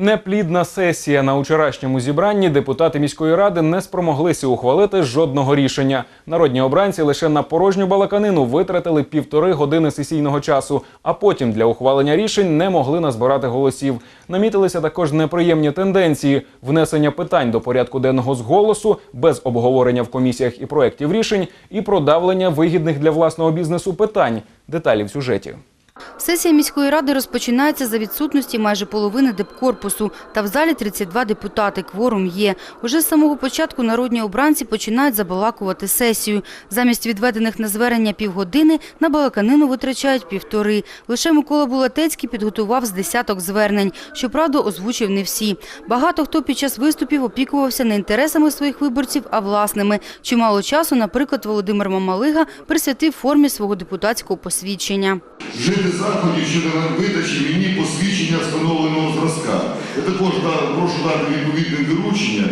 Неплідна сесія на вчорашньому зібранні депутати міської ради не спромоглися ухвалити жодного рішення. Народні обранці лише на порожню балаканину витратили півтори години сесійного часу, а потім для ухвалення рішень не могли назбирати голосів. Намітилися також неприємні тенденції: внесення питань до порядку денного з голосу, без обговорення в комісіях і проєктів рішень, і продавлення вигідних для власного бізнесу питань. Деталі в сюжеті. Сесія міської ради розпочинається за відсутності майже половини депкорпусу. Та в залі 32 депутати. Кворум є. Уже з самого початку народні обранці починають забалакувати сесію. Замість відведених на звернення півгодини на балаканину витрачають півтори. Лише Микола Булатецький підготував з десяток звернень. Щоправда, озвучив не всі. Багато хто під час виступів опікувався не інтересами своїх виборців, а власними. Чимало часу, наприклад, Володимир Мамалига присвятив формі свого депутатського посвідчення. Вжити заходів щодо видачі мені посвідчення встановленого зразка. Я також да- прошу дати відповідне доручення.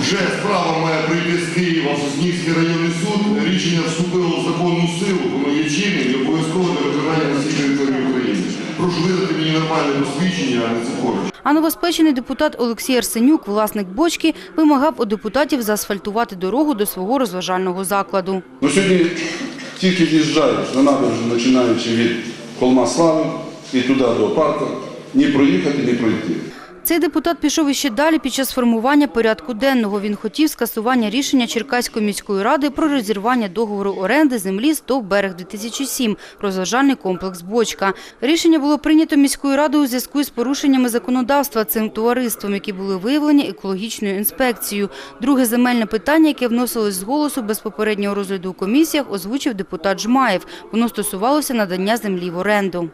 Вже справа має прийти з Києва в Соснівський районний суд. Рішення вступило в законну силу, воно є чинним і обов'язково для виконання на всій території України. Прошу видати мені нормальне посвідчення, а не цифорич. А новоспечений депутат Олексій Арсенюк, власник бочки, вимагав у депутатів заасфальтувати дорогу до свого розважального закладу. Ну сьогодні тільки в'їжджаєш на набережну, починаючи від Холма Слави і туди до парку, ні проїхати, ні пройти. Цей депутат пішов іще далі під час формування порядку денного. Він хотів скасування рішення Черкаської міської ради про розірвання договору оренди землі «Стов берег 2007» розважальний комплекс «Бочка». Рішення було прийнято міською радою у зв'язку із порушеннями законодавства цим товариством, які були виявлені екологічною інспекцією. Друге земельне питання, яке вносилось з голосу без попереднього розгляду у комісіях, озвучив депутат Жмаєв. Воно стосувалося надання землі в оренду.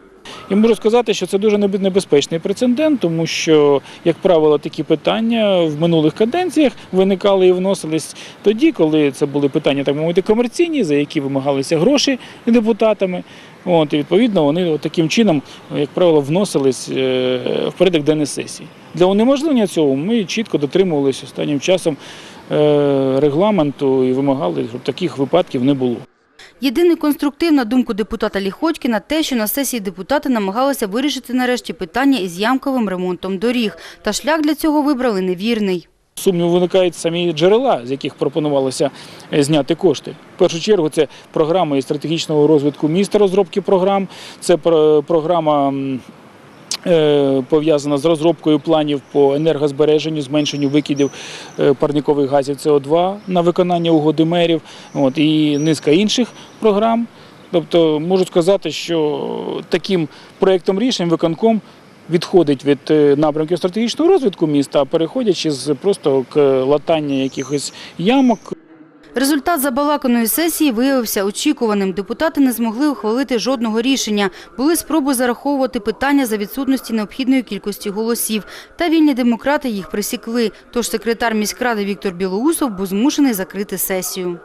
І можу сказати, що це дуже небезпечний прецедент, тому що, як правило, такі питання в минулих каденціях виникали і вносились тоді, коли це були питання, так мовити, комерційні, за які вимагалися гроші депутатами. От, і відповідно вони таким чином, як правило, вносились е, в порядок денний сесії. Для унеможливлення цього ми чітко дотримувалися останнім часом е, регламенту і вимагали, щоб таких випадків не було. Єдиний конструктив, на думку депутата Ліходькіна, те, що на сесії депутати намагалися вирішити нарешті питання із ямковим ремонтом доріг. Та шлях для цього вибрали невірний. Сумнів виникають самі джерела, з яких пропонувалося е, зняти кошти. В першу чергу це програма і стратегічного розвитку міста, розробки програм, це про- програма. Е, Пов'язана з розробкою планів по енергозбереженню, зменшенню викидів е, парникових газів СО2 на виконання угоди мерів, от, і низка інших програм. Тобто можу сказати, що таким проєктом рішень виконком відходить від е, напрямків стратегічного розвитку міста, переходячи з просто к латання якихось ямок. Результат забалаканої сесії виявився очікуваним. Депутати не змогли ухвалити жодного рішення. Були спроби зараховувати питання за відсутності необхідної кількості голосів. Та вільні демократи їх присікли. Тож секретар міськради Віктор Білоусов був змушений закрити сесію.